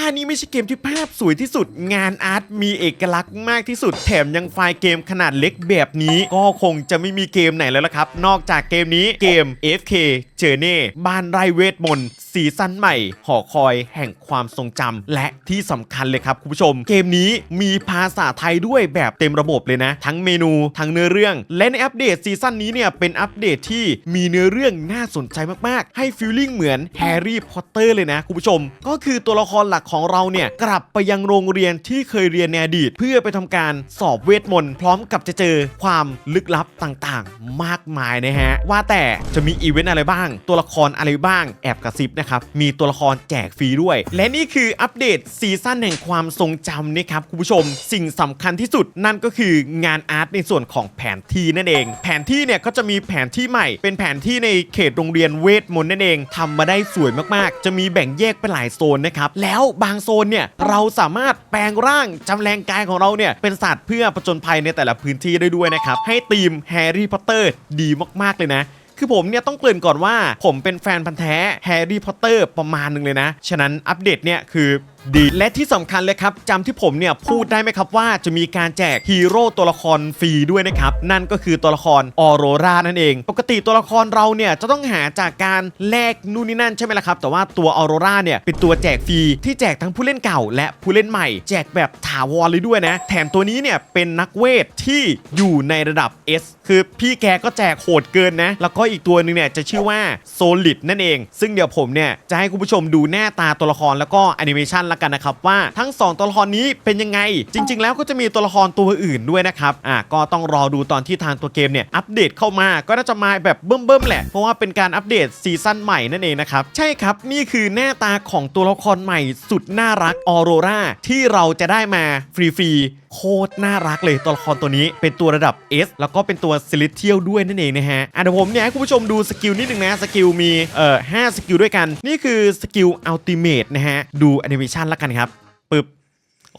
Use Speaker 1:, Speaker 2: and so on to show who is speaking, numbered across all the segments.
Speaker 1: ถ้านี้ไม่ใช่เกมที่ภาพสวยที่สุด งานอาร์ตมีเอกลักษณ์มากที่สุด แถมยังไฟล์เกมขนาดเล็กแบบนี้ ก็คงจะไม่มีเกมไหนแล้วละครับ นอกจากเกมนี้เกม FK Journey บ้านไรเวทมนต์ซีซั่นใหม่ หอคอยแห่งความทรงจำและที่สำคัญเลยครับคุณผู้ชม เกมนี้มีภาษาไทยด้วยแบบเต็มระบบเลยนะ ทั้งเมนูทั้งเนื้อเรื่อง และในอัปเดตซีซั่นนี้เนี่ยเป็นอัปเดตที่มีเนื้อเรื่องน่าสนใจมากๆ ให้ฟีลลิ่งเหมือนแฮร์รี่พอตเตอร์เลยนะคุณผู้ชม ก็คือตัวละครหลักของเราเนี่ยกลับไปยังโรงเรียนที่เคยเรียนในอดีต เพื่อไปทำการสอบเวทมนต์พร้อมกับจะเจอความลึกลับต่างๆ มากมายนะฮะ ว่าแต่จะมีอีเวนต์อะไรบ้าง ตัวละครอะไรบ้างแอบกระซิบนะครับ มีตัวละครแจกฟรีด้วย และนี่คืออัปเดตซีซั่นแห่งความทรงจำนะครับคุณผู้ชม สิ่งสำคัญที่สุดนั่นก็คืองานอาร์ตในส่วนของแผนที่นั่นเอง แผนที่เนี่ยก็จะมีแผนที่ใหม่ เป็นแผนที่ในเขตโรงเรียนเวทมนต์นั่นเองทำมาได้สวยมากๆ จะมีแบ่งแยกเป็นหลายโซนนะครับแล้วบางโซนเนี่ยเราสามารถแปลงร่างจำแรงกายของเราเนี่ยเป็นสัตว์เพื่อผจญภัยในแต่ละพื้นที่ได้ด้วยนะครับให้ทีมแฮร์รี่พอตเตอร์ดีมากๆเลยนะคือผมเนี่ยต้องเกริ่นก่อนว่า ผมเป็นแฟนพันธ์แท้แฮร์รี่พอตเตอร์ประมาณหนึ่งเลยนะ ฉะนั้นอัปเดตเนี่ยคือดี และที่สำคัญเลยครับจำที่ผมเนี่ยพูดได้ไหมครับว่าจะมีการแจกฮีโร่ตัวละครฟรีด้วยนะครับ นั่นก็คือตัวละครออโรรานั่นเอง ปกติตัวละครเราเนี่ยจะต้องหาจากการแลกนู่นนี่นั่นใช่ไหมล่ะครับ แต่ว่าตัวออโรราเนี่ยเป็นตัวแจกฟรีที่แจกทั้งผู้เล่นเก่า และผู้เล่นใหม่ แจกแบบถาวรเลยด้วยนะ แถมตัวนี้เนี่ยเป็นนักเวทที่อยู่ในระดับ S คือพี่แกก็แจกโหดเกินนะ แล้วก็อีกตัวหนึ่งเนี่ยจะชื่อว่าโซลิดนั่นเอง ซึ่งเดี๋ยวผมเนี่ยจะให้คุณผู้ชมดูหน้าตาตัวละครแล้วก็แอนิเมชันละกันนะครับว่าทั้ง 2 ตัวละครนี้เป็นยังไง จริง ๆ แล้วก็จะมีตัวละครตัวอื่นด้วยนะครับอะก็ต้องรอดูตอนที่ทางตัวเกมเนี่ยอัปเดตเข้ามาก็น่าจะมาแบบเบิ่มๆแหละ เพราะว่าเป็นการอัปเดตซีซั่นใหม่นั่นเองนะครับใช่ครับนี่คือหน้าตาของตัวละครใหม่สุดน่ารักออโรราที่เราจะได้มาฟรีๆโคตรน่ารักเลยตัวละครตัวนี้เป็นตัวระดับ S แล้วก็เป็นตัวซิลิเทียลด้วยนั่นเองนะฮะอะเดี๋ยวผมเนี่ยให้คุณผู้ชมดูสกิลนิดนึงนะสกิลมีเอ่อห้าสกิลด้วยกัน นี่คือสกิลอัลติเมทนะฮะดูแอนิเมชันละกันครับปึ๊บ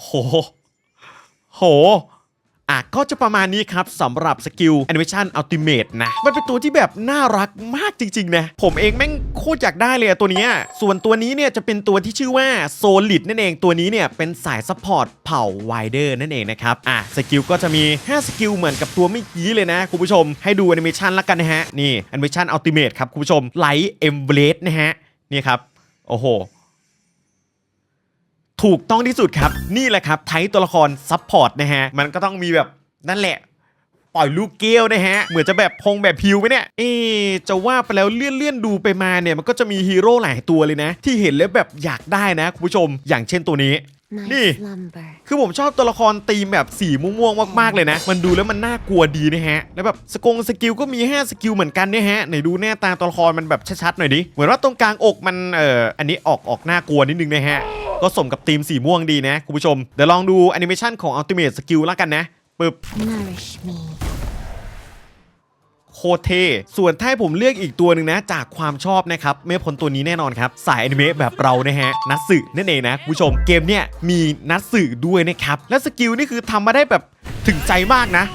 Speaker 1: โหโห อะก็จะประมาณนี้ครับสำหรับสกิลแอนิเมชันอัลติเมทนะ มันเป็นตัวที่แบบน่ารักมากจริงๆนะ ผมเองแม่งโคตรอยากได้เลยอะตัวนี้ ส่วนตัวนี้เนี่ยจะเป็นตัวที่ชื่อว่าโซลิดนั่นเองตัวนี้เนี่ยเป็นสายซัพพอร์ตเผ่าไวเดอร์นั่นเองนะครับ อะสกิลก็จะมี 5 สกิลเหมือนกับตัวเมื่อกี้เลยนะคุณผู้ชม ให้ดูแอนิเมชันละกันนะฮะ นี่แอนิเมชันอัลติเมทครับคุณผู้ชมไลท์เอ็มเบลดนะฮะนี่ครับโอ้โห ถูกต้องที่สุดครับ นี่แหละครับไทป์ตัวละครซับพอร์ตนะฮะ มันก็ต้องมีแบบนั่นแหละ ปล่อยลูกเกลนะฮะ เหมือนจะแบบพงแบบพิวไหมเนี่ย เอะจะว่าไปแล้วเลื่อนเลื่อนๆดูไปมาเนี่ย มันก็จะมีฮีโร่หลายตัวเลยนะ ที่เห็นแล้วแบบอยากได้นะคุณผู้ชม อย่างเช่นตัวนี้นี่
Speaker 2: Nice slumber.
Speaker 1: คือผมชอบตัวละครตีมแบบสีม่วงๆมากๆเลยนะ มันดูแล้วมันน่ากลัวดีนะฮะ แล้วแบบสกงสกิลก็มี5สกิลเหมือนกันเนี่ยฮะไหนดูหน้าตาตัวละครมันแบบชัดๆหน่อยดิ เหมือนว่าตรงกลางอกมันเอ่ออันนี้ออกออกน่ากลัวนิดนึงนะฮะ ก็สมกับตีมสีม่วงดีนะคุณผู้ชม เดี๋ยวลองดูแอนิเมชันของ Ultimate Skill แล้วกันนะปึ๊บ
Speaker 2: Nourish me.
Speaker 1: โคตรเท่ส่วนถ้าให้ผมเลือกอีกตัวหนึ่งนะ จากความชอบนะครับไม่พ้นตัวนี้แน่นอนครับ สายอนิเมะแบบเรานะฮะ นัตสึนั่นเองนะคุณผู้ชมเกมเนี่ยมีนัตสึด้วยนะครับ และสกิลนี่คือทำมาได้แบบถึงใจมากนะ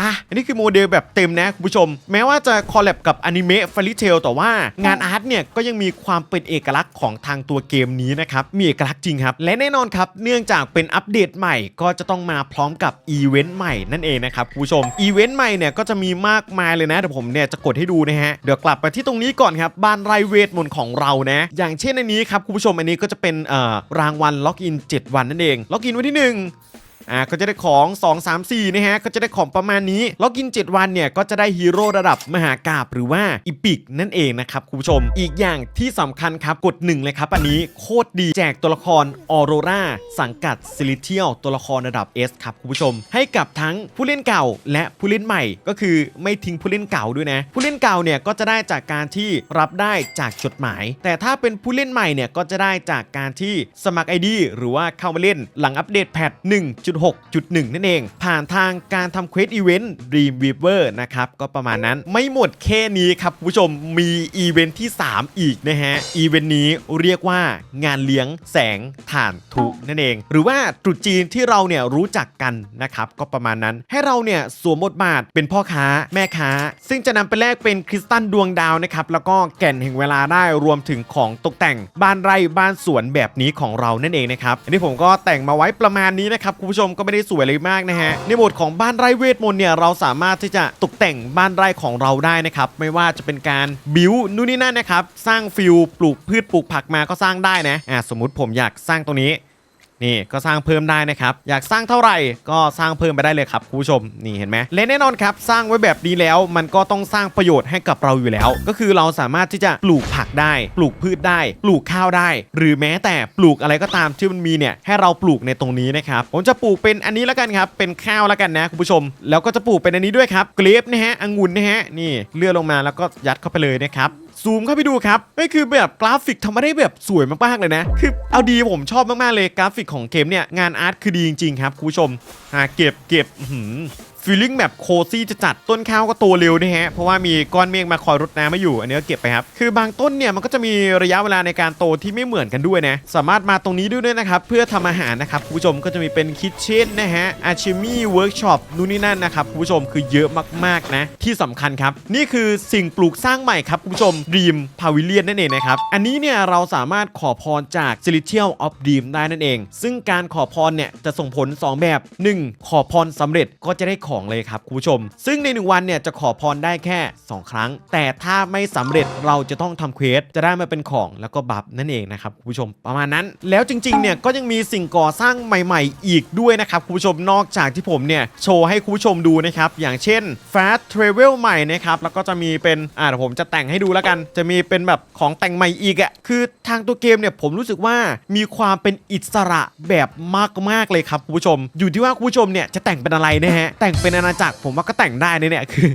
Speaker 1: อะอันนี้คือโมเดลแบบเต็มนะคุณผู้ชม แม้ว่าจะคอลแลบกับอนิเมะฟ a ริเทลแต่ว่างานอาร์ตเนี่ยก็ยังมีความเป็นเอกลักษณ์ของทางตัวเกมนี้นะครับ มีเอกลักษณ์จริงครับ และแน่นอนครับเนื่องจากเป็นอัปเดตใหม่ก็จะต้องมาพร้อมกับอีเวนต์ใหม่นั่นเองนะครับคุณผู้ชมอีเวนต์ใหม่เนี่ยก็จะมีมากมายเลยนะเดี๋ยวผมเนี่ยจะกดให้ดูนะฮะเดี๋ยวกลับไปที่ตรงนี้ก่อนครับบ้านไรเวทมนต์ของเรานะอย่างเช่นอันนี้ครับคุณผู้ชมอันนี้ก็จะเป็นเอ่อรางวัลล็อกอิน 7 วันนั่นเองล็อกอินวันที่หนึ่ง อ่าก็จะได้ของ 2 3 4นะฮะก็จะได้ของประมาณนี้ล็อกิน 7 วันเนี่ยก็จะได้ฮีโร่ระดับมหากาบหรือว่าอีพิกนั่นเองนะครับคุณผู้ชม อีกอย่างที่สำคัญครับกด1เลยครับอันนี้โคตรดีแจกตัวละครออโรราสังกัดซิลิเทียลตัวละครระดับ S ครับคุณผู้ชม ให้กับทั้งผู้เล่นเก่า และผู้เล่นใหม่ ก็คือไม่ทิ้งผู้เล่นเก่าด้วยนะ ผู้เล่นเก่าเนี่ยก็จะได้จากการที่รับได้จากจดหมาย แต่ถ้าเป็นผู้เล่นใหม่เนี่ยก็จะได้จากการที่สมัคร ID หรือว่าเข้ามาเล่นหลังอัปเดตแพท2.6.1 นั่นเอง ผ่านทางการทำเควสอีเวนต์ Dream Weaver นะครับ ก็ประมาณนั้นไม่หมดแค่นี้ครับผู้ชมมีอีเวนต์ที่ 3 อีกนะฮะ อีเวนต์นี้เรียกว่างานเลี้ยงแสงถ่านทุนั่นเอง หรือว่าตรุษจีนที่เราเนี่ยรู้จักกันนะครับก็ประมาณนั้น ให้เราเนี่ยสวมบทบาทเป็นพ่อค้าแม่ค้า ซึ่งจะนำไปแลกเป็นคริสตัลดวงดาวนะครับแล้วก็แก่นแห่งเวลาได้รวมถึงของตกแต่งบ้านไร่บ้านสวนแบบนี้ของเรานั่นเองนะครับอันนี้ผมก็แต่งมาไว้ประมาณนี้นะครับคุณผู้ชมก็ไม่ได้สวยเลยมากนะฮะในโหมดของบ้านไร่เวทมนต์เนี่ยเราสามารถที่จะตกแต่งบ้านไร่ของเราได้นะครับไม่ว่าจะเป็นการบิวนู่นนี่นั่นนะครับสร้างฟิลปลูกพืชปลูกผักมาก็สร้างได้นะอ่าสมมติผมอยากสร้างตรงนี้ นี่ก็สร้างเพิ่มได้นะครับ อยากสร้างเท่าไหร่ก็สร้างเพิ่มไปได้เลยครับคุณผู้ชมนี่เห็นไหมและแน่นอนครับ สร้างไว้แบบนี้แล้วมันก็ต้องสร้างประโยชน์ให้กับเราอยู่แล้ว ก็คือเราสามารถที่จะปลูกผักได้ ปลูกพืชได้ ปลูกข้าวได้ หรือแม้แต่ปลูกอะไรก็ตามที่มันมีเนี่ยให้เราปลูกในตรงนี้นะครับผมจะปลูกเป็นอันนี้แล้วกันครับเป็นข้าวแล้วกันนะคุณผู้ชม แล้วก็จะปลูกเป็นอันนี้ด้วยครับเกรฟนะฮะองุ่นนะฮะนี่เลื่อนลงมาแล้วก็ยัดเข้าไปเลยนะครับ ซูมเข้าไปดูครับนี่คือแบบกราฟิกทำมาได้แบบสวยมากๆเลยนะ คือเอาดีผมชอบมากๆเลยกราฟิกของเกมเนี่ยงานอาร์ตคือดีจริงๆครับคุณผู้ชมหาเก็บเก็บ ฟีลลิ่งแบบโคซี่จะจัดต้นข้าวก็โตเร็วนะฮะ เพราะว่ามีก้อนเมฆมาคอยรดน้ำมาอยู่ อันนี้ก็เก็บไปครับ คือบางต้นเนี่ยมันก็จะมีระยะเวลาในการโตที่ไม่เหมือนกันด้วยนะ สามารถมาตรงนี้ด้วยนะครับ เพื่อทำอาหารนะครับคุณผู้ชมก็จะมีเป็นคิทเช่นนะฮะอาชิมี่เวิร์กช็อปนู่นนี่นั่นนะครับคุณผู้ชมคือเยอะมากๆนะ ที่สำคัญครับ นี่คือสิ่งปลูกสร้างใหม่ครับคุณผู้ชม Dream Pavilion นั่นเองนะครับอันนี้เนี่ยเราสามารถขอพรจาก Celestial of Dream ได้นั่นเอง ซึ่งการขอพรเนี่ยจะส่งผล 2 แบบ 1. ขอพรสำเร็จก็จะได้ของเลยครับคุณผู้ชม ซึ่งใน 1 วันเนี่ยจะขอพรได้แค่ 2 ครั้ง แต่ถ้าไม่สำเร็จเราจะต้องทำเควสจะได้มาเป็นของแล้วก็บัฟนั่นเองนะครับคุณผู้ชมประมาณนั้น แล้วจริงๆเนี่ยก็ยังมีสิ่งก่อสร้างใหม่ ๆ อีกด้วยนะครับคุณผู้ชมนอกจากที่ผมเนี่ยโชว์ให้คุณผู้ชมดูนะครับอย่างเช่น Fast Travel ใหม่นะครับแล้วก็จะมีเป็นอ่าเดี๋ยวผมจะแต่งให้ดูแล้วกัน จะมีเป็นแบบของแต่งใหม่อีกอะ่ะคือทางตัวเกมเนี่ยผมรู้สึกว่ามีความเป็นอิสระแบบมากๆเลยครับคุณผู้ชม อยู่ที่ว่าคุณผู้ชมเนี่ยจะแต่งเป็นอะไรนะฮะแต่งเป็นอาณาจักรผมว่าก็แต่งได้นะเนี่ยคือ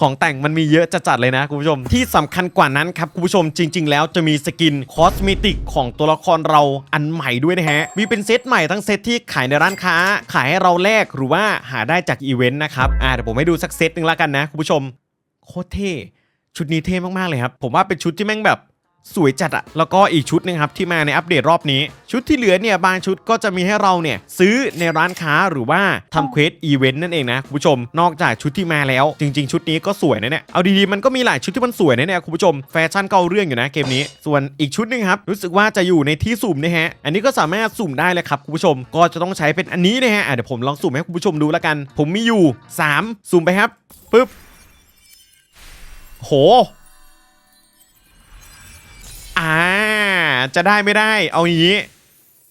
Speaker 1: ของแต่งมันมีเยอะจะจัดเลยนะคุณผู้ชม ที่สำคัญกว่านั้นครับคุณผู้ชมจริง ๆ แล้วจะมีสกินคอสเมติกของตัวละครเราอันใหม่ด้วยนะฮะ มีเป็นเซตใหม่ทั้งเซตที่ขายในร้านค้า ขายให้เราแลกหรือว่าหาได้จากอีเวนต์นะครับอ่าเดี๋ยวผมให้ดูสักเซตหนึ่งแล้วกันนะคุณผู้ชม โคตรเท่ชุดนี้เท่มากๆเลยครับ ผมว่าเป็นชุดที่แม่งแบบ สวยจัดอะแล้วก็อีกชุดหนึงครับที่มาในอัปเดตรอบนี้ ชุดที่เหลือเนี่ยบางชุดก็จะมีให้เราเนี่ยซื้อในร้านค้าหรือว่าทำเควสอีเวนต์นั่นเองนะคุณผู้ชม นอกจากชุดที่มาแล้ว จริง ๆ ชุดนี้ก็สวยนะเนี่ยเอาดีๆมันก็มีหลายชุดที่มันสวยนะเนี่ยคุณผู้ชมแฟชั่นก็เอาเรื่องอยู่นะเกมนี้ ส่วนอีกชุดหนึงครับรู้สึกว่าจะอยู่ในที่สุ่มนะฮะอันนี้ก็สามารถสุ่มได้เลยครับคุณผู้ชม ก็จะต้องใช้เป็นอันนี้นะฮะเดี๋ยวผมลองสุ่มให้คุณผู้ชมดูแล้วกัน ผมมีอยู่สามสุ่มไปครับปึ๊บโห อ่า จะได้ไม่ได้ เอาอย่างนี้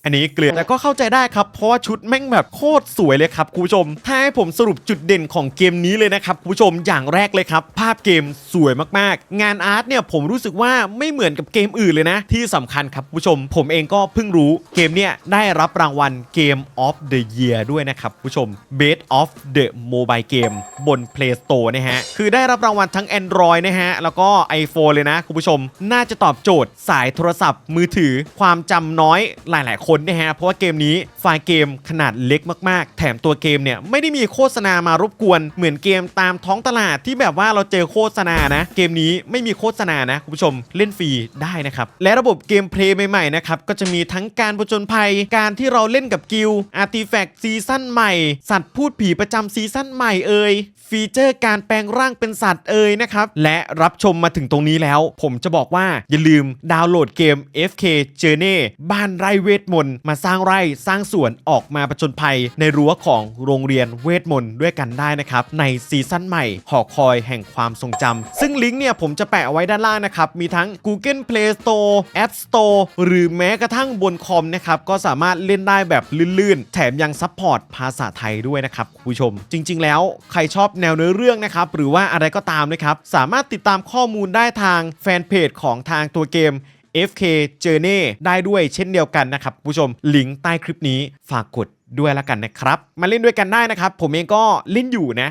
Speaker 1: อันนี้เกลือแต่ก็เข้าใจได้ครับ เพราะว่าชุดแม่งแบบโคตรสวยเลยครับคุณผู้ชมถ้า ให้ผมสรุปจุดเด่นของเกมนี้เลยนะครับคุณผู้ชมอย่างแรกเลยครับ ภาพเกมสวยมากๆ งานอาร์ตเนี่ยผมรู้สึกว่าไม่เหมือนกับเกมอื่นเลยนะ ที่สำคัญครับคุณผู้ชม ผมเองก็เพิ่งรู้เกมเนี่ยได้รับรางวัลเกม of the year ด้วยนะครับคุณผู้ชม Best of the Mobile Game บน Play Store นะฮะคือได้รับรางวัลทั้ง Android นะฮะแล้วก็ iPhone เลยนะคุณผู้ชม น่าจะตอบโจทย์สายโทรศัพท์มือถือความจำน้อยหลาย ๆ คนนะฮะเพราะว่าเกมนี้ไฟล์เกมขนาดเล็กมาก ๆ แถมตัวเกมเนี่ยไม่ได้มีโฆษณามารบกวน เหมือนเกมตามท้องตลาดที่แบบว่าเราเจอโฆษณานะ เกมนี้ไม่มีโฆษณานะคุณผู้ชมเล่นฟรีได้นะครับ และระบบเกมเพลย์ใหม่ๆนะครับก็จะมีทั้งการผจญภัย การที่เราเล่นกับกิลอาร์ติแฟกต์ซีซั่นใหม่ สัตว์พูดผีประจำซีซั่นใหม่เอ่ยฟีเจอร์การแปลงร่างเป็นสัตว์เอ่ยนะครับ และรับชมมาถึงตรงนี้แล้ว ผมจะบอกว่าอย่าลืมดาวน์โหลดเกม FK Journey บ้านไร่เวทมนต์มาสร้างไร่สร้างสวนออกมาประจนภัยในรั้วของโรงเรียนเวทมนต์ด้วยกันได้นะครับในซีซั่นใหม่หอคอยแห่งความทรงจำซึ่งลิงก์เนี่ยผมจะแปะเอาไว้ด้านล่างนะครับ มีทั้ง Google Play Store App Store หรือแม้กระทั่งบนคอมนะครับ ก็สามารถเล่นได้แบบลื่นๆ แถมยังซัพพอร์ตภาษาไทยด้วยนะครับคุณผู้ชม จริง ๆ แล้วใครชอบแนวเนื้อเรื่องนะครับ หรือว่าอะไรก็ตามนะครับ สามารถติดตามข้อมูลได้ทางแฟนเพจของทางตัวเกม FK Journey ได้ด้วยเช่นเดียวกันนะครับคุณผู้ชมลิงก์ใต้คลิปนี้ฝากกด ด้วยละกันนะครับ มาเล่นด้วยกันได้นะครับ ผมเองก็เล่นอยู่นะ